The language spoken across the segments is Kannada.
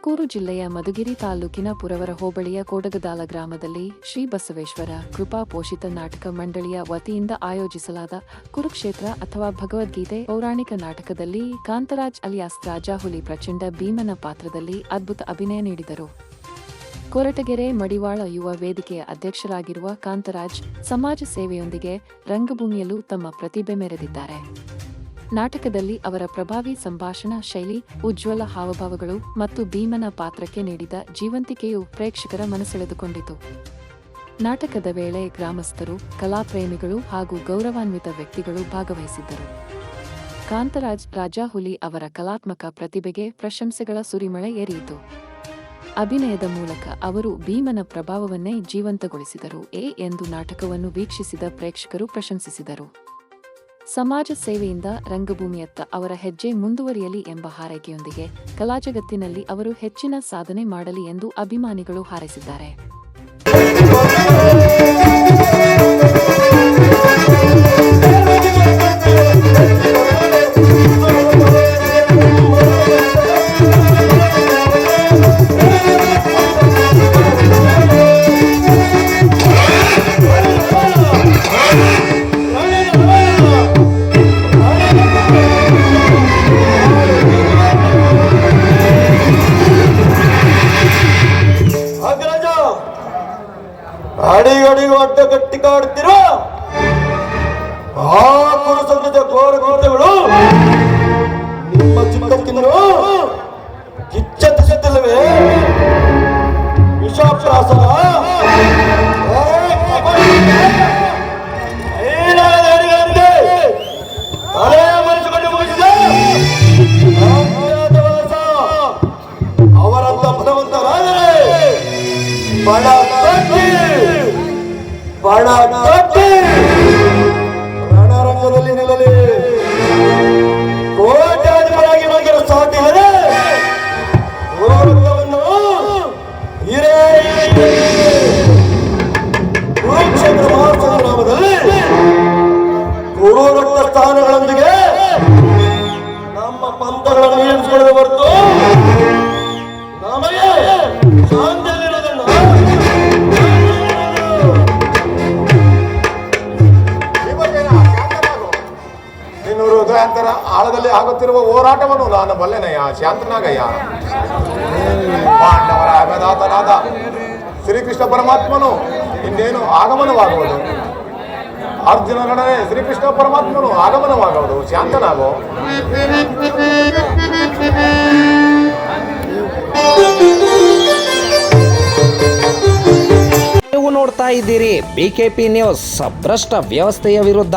ತುಮಕೂರು ಜಿಲ್ಲೆಯ ಮಧುಗಿರಿ ತಾಲೂಕಿನ ಪುರವರ ಹೋಬಳಿಯ ಕೋಡಗದಾಲ ಗ್ರಾಮದಲ್ಲಿ ಶ್ರೀ ಬಸವೇಶ್ವರ ಕೃಪಾ ಪೋಷಿತ ನಾಟಕ ಮಂಡಳಿಯ ವತಿಯಿಂದ ಆಯೋಜಿಸಲಾದ ಕುರುಕ್ಷೇತ್ರ ಅಥವಾ ಭಗವದ್ಗೀತೆ ಪೌರಾಣಿಕ ನಾಟಕದಲ್ಲಿ ಕಾಂತರಾಜ್ ಅಲಿಯಾಸ್ ರಾಜಾಹುಲಿ ಪ್ರಚಂಡ ಭೀಮನ ಪಾತ್ರದಲ್ಲಿ ಅದ್ಭುತ ಅಭಿನಯ ನೀಡಿದರು. ಕೊರಟಗೆರೆ ಮಡಿವಾಳ ಯುವ ವೇದಿಕೆಯ ಅಧ್ಯಕ್ಷರಾಗಿರುವ ಕಾಂತರಾಜ್ ಸಮಾಜ ಸೇವೆಯೊಂದಿಗೆ ರಂಗಭೂಮಿಯಲ್ಲೂ ತಮ್ಮ ಪ್ರತಿಭೆ ಮೆರೆದಿದ್ದಾರೆ. ನಾಟಕದಲ್ಲಿ ಅವರ ಪ್ರಭಾವಿ ಸಂಭಾಷಣಾ ಶೈಲಿ, ಉಜ್ವಲ ಹಾವಭಾವಗಳು ಮತ್ತು ಭೀಮನ ಪಾತ್ರಕ್ಕೆ ನೀಡಿದ ಜೀವಂತಿಕೆಯು ಪ್ರೇಕ್ಷಕರ ಮನಸೆಳೆದುಕೊಂಡಿತು. ನಾಟಕದ ವೇಳೆ ಗ್ರಾಮಸ್ಥರು, ಕಲಾಪ್ರೇಮಿಗಳು ಹಾಗೂ ಗೌರವಾನ್ವಿತ ವ್ಯಕ್ತಿಗಳು ಭಾಗವಹಿಸಿದ್ದರು. ಕಾಂತರಾಜ್ ರಾಜಾಹುಲಿ ಅವರ ಕಲಾತ್ಮಕ ಪ್ರತಿಭೆಗೆ ಪ್ರಶಂಸೆಗಳ ಸುರಿಮಳೆ ಏರಿಯಿತು ಅಭಿನಯದ ಮೂಲಕ ಅವರು ಭೀಮನ ಪ್ರಭಾವವನ್ನೇ ಜೀವಂತಗೊಳಿಸಿದರು. ಎ ಎಂದು ನಾಟಕವನ್ನು ವೀಕ್ಷಿಸಿದ ಪ್ರೇಕ್ಷಕರು ಪ್ರಶಂಸಿಸಿದರು. ಸಮಾಜ ಸೇವೆಯಿಂದ ರಂಗಭೂಮಿಯತ್ತ ಅವರ ಹೆಜ್ಜೆ ಮುಂದುವರಿಯಲಿ ಎಂಬ ಹಾರೈಕೆಯೊಂದಿಗೆ ಕಲಾಜಗತ್ತಿನಲ್ಲಿ ಅವರು ಹೆಚ್ಚಿನ ಸಾಧನೆ ಮಾಡಲಿ ಎಂದು ಅಭಿಮಾನಿಗಳು ಹಾರೈಸಿದ್ದಾರೆ. ಅಡಿಗಡಿಗೆ ಅಡ್ಡ ಗಟ್ಟಿ ಕಾಡುತ್ತಿರುವ ಆ ಕುರುಸಂಗದ ಘೋರ ಕೃತ್ಯಗಳು ನಿಮ್ಮ ಮರೆಸಿಕೊಂಡು ಮುಗಿಸಿದ ಅಜ್ಞಾತವಾಸ ಅವರಂತ ಬಲವಂತರಾದರೆ ಕಟ್ಟಿ ರಣರಂಗದಲ್ಲಿ ನಿಲ್ಲಲಿ. ಕೋಟ್ಯಾಧಿಪರಾಗಿ ಇದೆ ಗೌರವವನ್ನು ಹಿರೇ ಕುರುಕ್ಷೇತ್ರ ಮಹಾಸಂಗ್ರಾಮದಲ್ಲಿ ಗುರು ರಕ್ತ ಸ್ಥಾನಗಳೊಂದಿಗೆ ನಮ್ಮ ಪಂಥಗಳನ್ನು ನಿಯಮಿಸಿಕೊಳ್ಳದೆ ಹೊರತು ಹೃದಯಾಂತರ ಆಳದಲ್ಲಿ ಆಗುತ್ತಿರುವ ಹೋರಾಟವನ್ನು ನಾನು ಬಲ್ಲೆನಯ್ಯ ಶಾಂತನಾಗಯ್ಯ ಪಾಂಡವರ ಅಗದಾತನಾದ ಶ್ರೀಕೃಷ್ಣ ಪರಮಾತ್ಮನು ಇನ್ನೇನು ಆಗಮನವಾಗುವುದು? ಅರ್ಜುನನೊಡನೆ ಶ್ರೀಕೃಷ್ಣ ಪರಮಾತ್ಮನು ಆಗಮನವಾಗುವುದು? ಶಾಂತನಾಗೋ. ನೀವು ನೋಡ್ತಾ ಇದ್ದೀರಿ ಬಿಕೆಪಿ ನ್ಯೂಸ್ ಭ್ರಷ್ಟ ವ್ಯವಸ್ಥೆಯ ವಿರುದ್ಧ.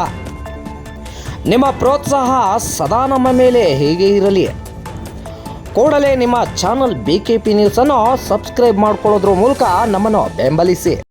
ನಿಮ್ಮ ಪ್ರೋತ್ಸಾಹ ಸದಾ ನಮ್ಮ ಮೇಲೆ ಹೇಗೆ ಇರಲಿ. ಕೂಡಲೇ ನಿಮ್ಮ ಚಾನಲ್ ಬಿ ಕೆ ಪಿ ನ್ಯೂಸನ್ನು ಸಬ್ಸ್ಕ್ರೈಬ್ ಮಾಡ್ಕೊಳ್ಳೋದ್ರ ಮೂಲಕ ನಮ್ಮನ್ನು ಬೆಂಬಲಿಸಿ.